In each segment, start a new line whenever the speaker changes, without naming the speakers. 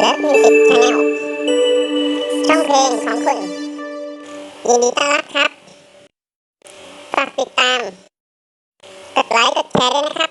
เลิฟมิวสิกชาแนลช่องเพลงของคุณยินดีต้อนรับครับ ฝากติดตาม กดไลค์ กดแชร์ด้วยนะครับ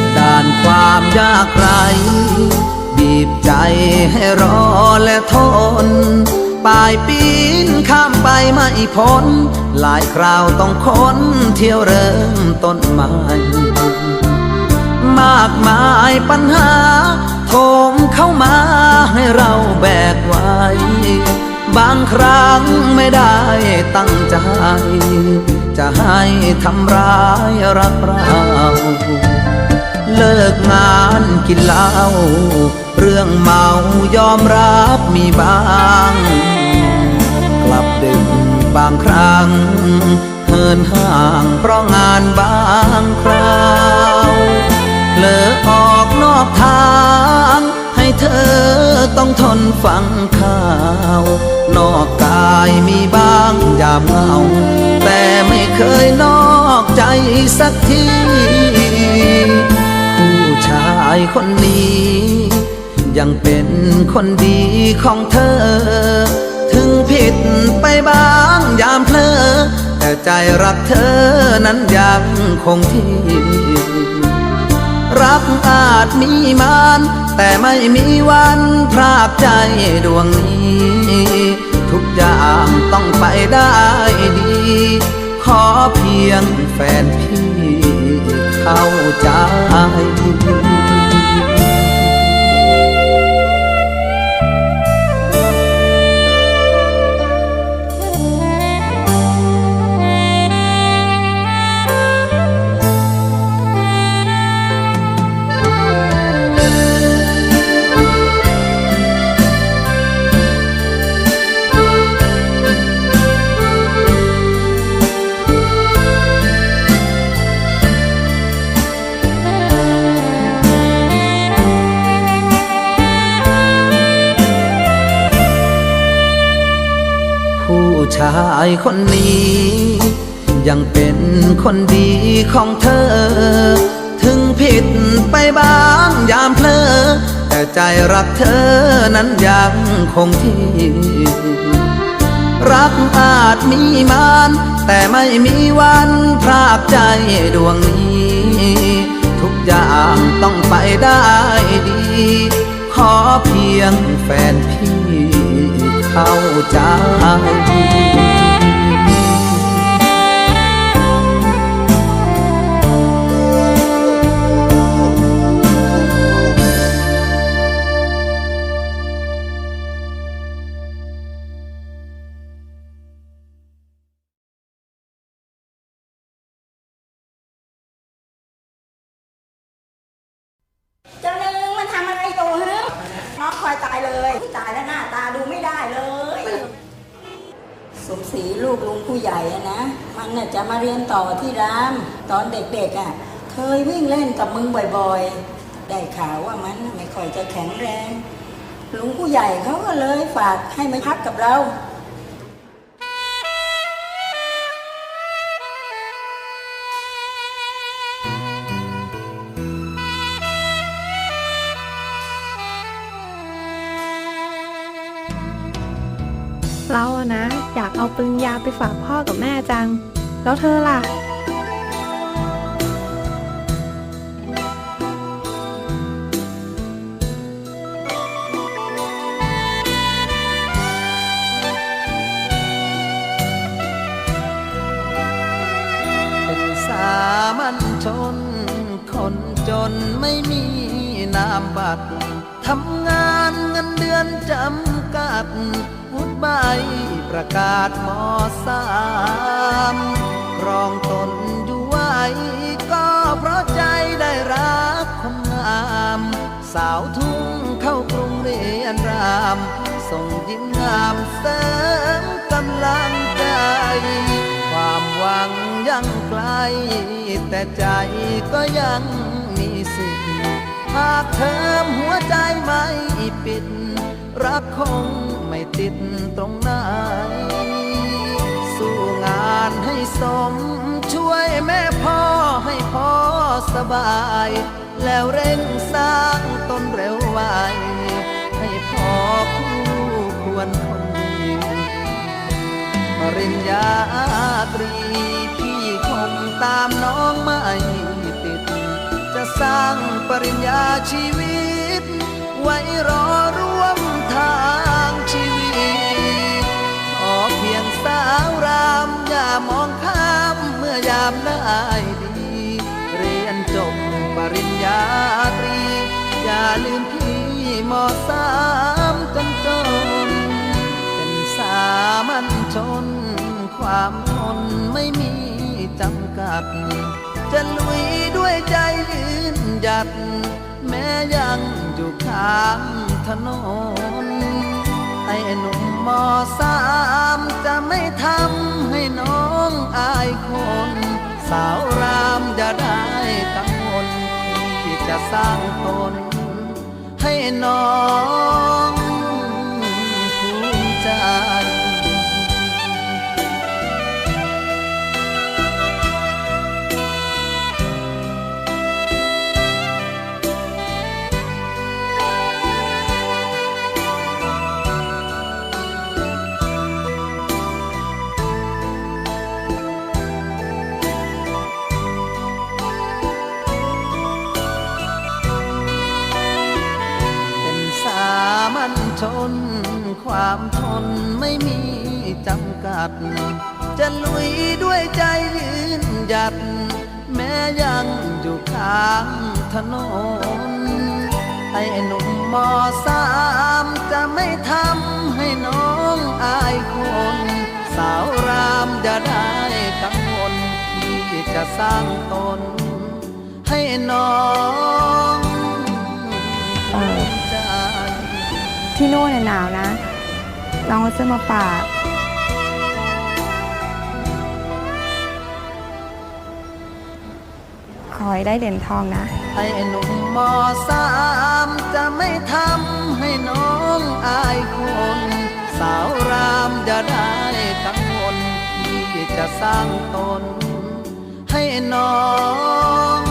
ด้านความยากไรบีบใจให้รอและทนปลายปีนข้ามไปไม่พ้น หลายคราวต้องค้นเที่ยวเริ่มต้นใหม่มากมายปัญหาโถมเข้ามาให้เราแบกไว้ บางครั้งไม่ได้ตั้งใจ จะให้ทำร้ายรักเรา เลิกงานกินเหล้าเรื่องเมายอมรับมีบ้าง กลับดึกบางครั้งเหินห่างเพราะงานบางคราวเผลอออกนอกทางให้เธอต้องทนฟังข่าว นอกกายมีบ้างยามเหงา แต่ไม่เคยนอกใจสักทีายคนนี้ ยังเป็นคนดีของเธอ ถึงผิดไปบ้างยามเพลอแต่ใจรักเธอนั้นยังคงที่รักอาจมีมานแต่ไม่มีวันพรากใจดวงนี้ ทุกอย่างต้องไปได้ดี ขอเพียงแฟนพี่เข้าใจ ผู้ายคนนี้ ยังเป็นคนดีของเธอ ถึงผิดไปบ้างยามเพลอ แต่ใจรักเธอนั้นยังคงที่ รักอาจมีมานแต่ไม่มีวันพรากใจดวงนี้ ทุกอย่างต้องไปได้ดี ขอเพียงแฟนพี่เข้าใจ
เลยตายแล้วหน้าตาดูไม่ได้เลยสมศรีลูกลุงผู้ใหญ่อะนะ มันน่ะจะมาเรียนต่อที่ราม ตอนเด็กๆอะ เคยวิ่งเล่นกับมึงบ่อยๆ ได้ข่าวว่ามันไม่ค่อยจะแข็งแรง ลุงผู้ใหญ่เขาก็เลยฝากให้มาพักกับเรา
เราอะนะ อยากเอาปริญญาไปฝากพ่อกับแม่จัง แล้วเธอล่ะ
ไม่มีนามบัตรทำงานเงินเดือนจำกัด ใบประกาศมสามครองตนอยู่ไว้ก็เพราะใจได้รักคนงาม สาวทุ่งเข้ากรุงเรียนราม ส่งยิ้มงามเสริมกำลังใจ ความหวังยังไกล แต่ใจก็ยังมีสิทธิ์หากเธอหัวใจไม่ปิด รักคง ติดตรงไหน สู้งานให้สม ช่วยแม่พ่อให้พ่อสบาย แล้วเร่งสร้างต้นเร็วไวให้พ่อคู่ควรคนดีปริญญาตรีพี่คงตามน้องไม่ติด จะสร้างปริญญาชีวิต ไว้รอ เมื่อยามได้ดี เรียนจบปริญญาตรี อย่าลืมพี่มสามจนจน เป็นสามัญชน ความทนไม่มีจำกัด จะลุยด้วยใจยืนหยัด แม้ยังอยู่ข้างถนนไอ้หนุ่มมอสามจะไม่ทำให้น้อง สาวรามจะได้กังวลที่จะสร้างตนให้น้องำกัด จะลุยด้วยใจยืนหยัด แม้ยังอยู่ข้างถนน ไอ้หนุ่มมอสามจะไม่ทำให้น้องอายคน สาวรามจะได้กังวลที่จะสร้างตน ให้น้องภูมิใจ
ที่โน่นน่ะหนาวนะ น้องเอาเสื้อมาฝาก อให้ได้เหรียญทองนะ
ไอ้หนุ่มมอสามจะไม่ทำให้น้องอายคนสาวรามจะได้กังวลที่จะสร้างตน ให้น้อง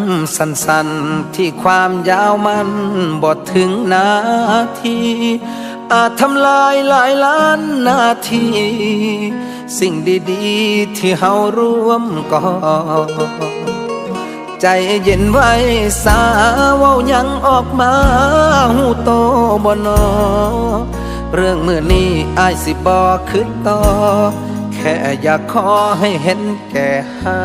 ำสั้นๆ ที่ความยาวมันบทถึงนาที อาจทำลายหลายล้านนาที สิ่งดีๆ ที่เฮาร่วมก่อใจเย็นไว้สาเว้ายังออกมาหูโตบนอ เรื่องมือนี้อายสิบอขึ้นต่อ แค่อยากขอให้เห็นแก่หา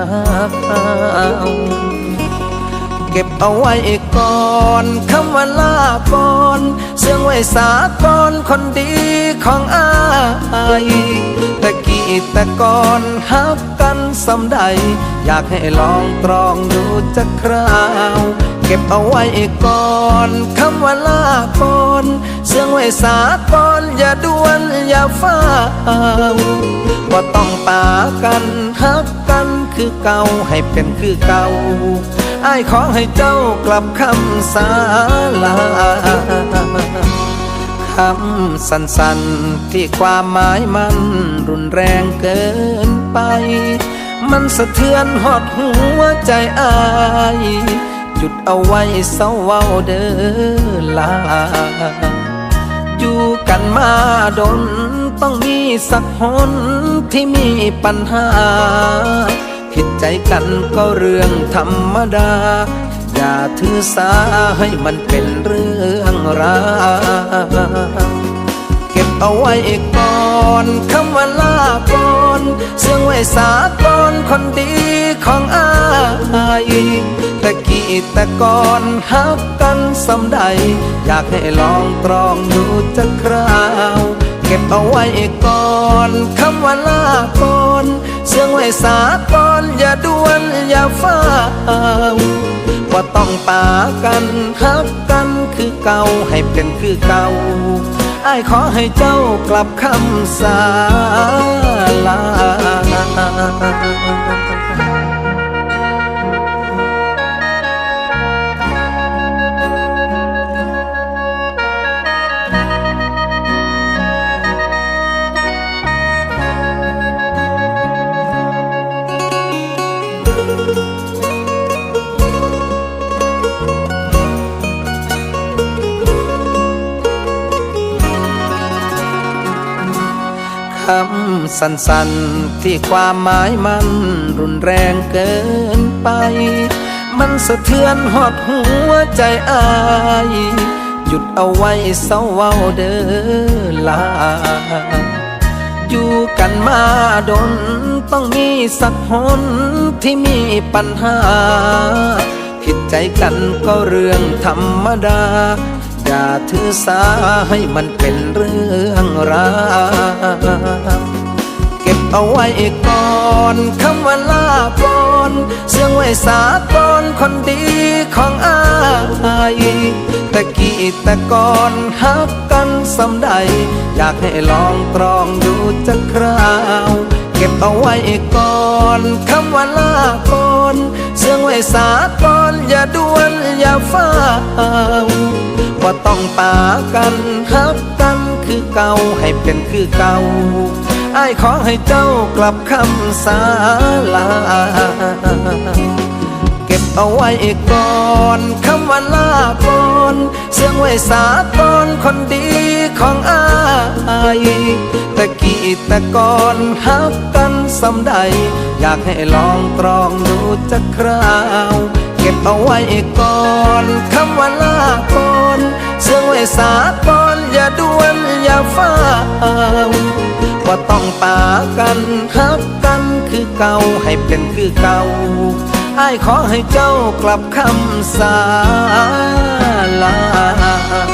เก็บเอาไว้ก่อนคำว่าลาก่อนเสื่องไว้สาก่อนคนดีของอายตะกี้ต่ก่อนฮักกันสำใด อยากให้ลองตรองดูจักคราว เก็บเอาไว้ก่อนคำว่าลาก่อนเสื่องไว้สาก่อนอย่าด่วนอย่าฟ้าวบ่ต้องปากันฮักกันคือเก่าให้เป็นคือเก่า อายขอให้เจ้ากลับคำสาลาคำสั้นๆที่ความหมายมันรุนแรงเกินไป มันสะเทือนหอดหัวใจอายหยุดเอาไว้เศร้าเว้าเด้อลาอยู่กันมาดนต้องมีสักหนที่มีปัญหา ผิดใจกันก็เรื่องธรรมดา อย่าถือสาให้มันเป็นเรื่องราวเก็บเอาไว้ก่อนคำว่าลาก่อนเสื่องไว้สาก่อนคนดีของอายตะกี้แต่ก่อนฮักกันสำใด อยากให้ลองตรองดูจักคราว เก็บเอาไว้ก่อนคำว่าลาก่อน เสียงไว้สาก่อนอย่าด่วนอย่าฟ้าวว่าต้องปากันฮักกันคือเก่าให้เป็นคือเก่าอ้ายขอให้เจ้ากลับคำสาลา คำสั้นๆ ที่ความหมายมันรุนแรงเกินไป มันสะเทือนหอดหัวใจอาย หยุดเอาไว้เศร้าเว้าเด้อลา อยู่กันมาดนต้องมีสักหนที่มีปัญหา ผิดใจกันก็เรื่องธรรมดา อย่าถือสาให้มันเป็นเรื่องราวเก็บเอาไว้ก่อนคำว่าลาก่อนเสื่องไว้สาก่อนคนดีของอายตะกี้แต่ก่อนฮักกันสำใด อยากให้ลองตรองดูจักคราว เก็บเอาไว้ก่อนคำว่าลาก่อนเสื่องไว้สาก่อนอย่าด่วนอย่าฟ้าวว่าต้องปากันฮักกันคือเก่าให้เป็นคือเก่าไอ้ขอให้เจ้ากลับคำสาลา เก็บเอาไว้ก่อน คำว่าลาก่อนเสื่องไว้สาก่อนคนดีของอายตะกี้ต่ก่อนฮักกันสำใด อยากให้ลองตรองดูจักคราว เก็บเอาไว้ก่อนคำว่าลาก่อนเสื่องไว้สาก่อนอย่าด่วนอย่าฟ้าวว่าต้องปากันฮักกันคือเก่าให้เป็นคือเก่า อ้ายขอให้เจ้ากลับคำสาลา